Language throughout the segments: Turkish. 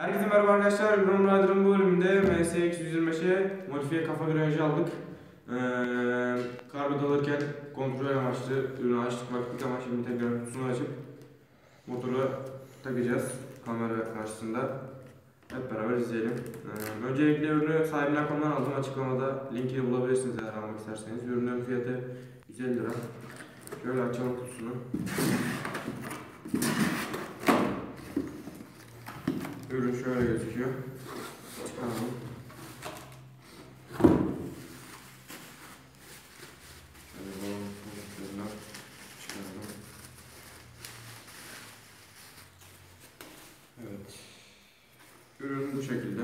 Herkese merhaba arkadaşlar. Groom Rider'ın bu bölümünde MS225'e modifiye kafa granajı aldık. Ee, kargo alırken kontrol amaçlı ürünü açtık baktık ama şimdi tekrar kutusunu açıp motoru takacağız kamera karşısında. Hep beraber izleyelim. Ee, öncelikle ürünü sahibinden.com'dan aldım. Açıklamada linkini bulabilirsiniz eğer almak isterseniz. Ürünün fiyatı 150 lira. Şöyle açalım kutusunu. Ürün şöyle gözüküyor. Çıkaralım. Evet. Bu şekilde.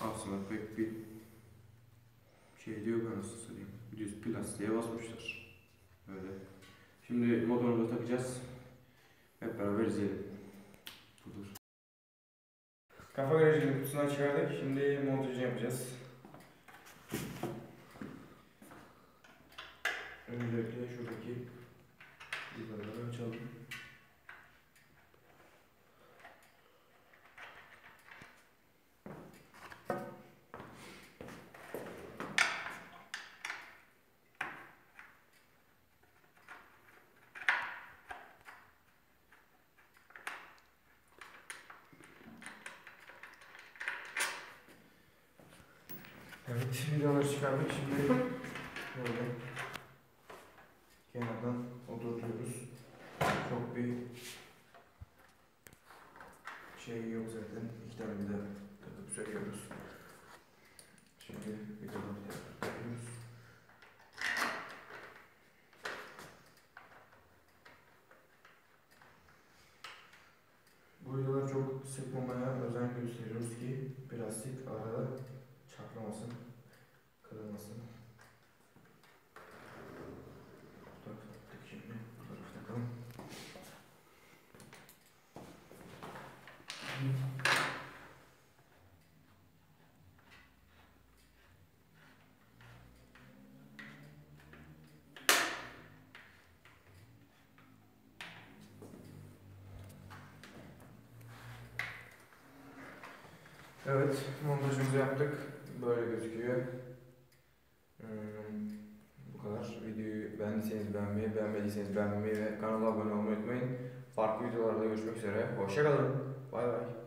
Aslında pek bir şey diyor nasıl söyleyeyim. Düz plastiğe basmışlar. Böyle. Şimdi motorumuzu takacağız. Hep beraber izleyelim. Kafa garajının kutusundan çıkardık. Şimdi montajı yapacağız. Öncelikle şuradaki vidaları açalım. Evet, vidaları çıkardık. Şimdi böyle kenardan oturtuyoruz. Çok bir şey yok zaten. İki tane vida takıp söylüyoruz. Şimdi vidaları takıyoruz. Bu vidaları çok sıkmamaya özen gösteriyoruz ki plastik arada Evet, montajımızı yaptık. Böyle gözüküyor. Hmm, bu kadar. Videoyu beğendiyseniz beğenmeyi, beğenmediyseniz beğenmeyi ve kanala abone olmayı unutmayın. Farklı videolarda görüşmek üzere. Hoşçakalın. Bay bay.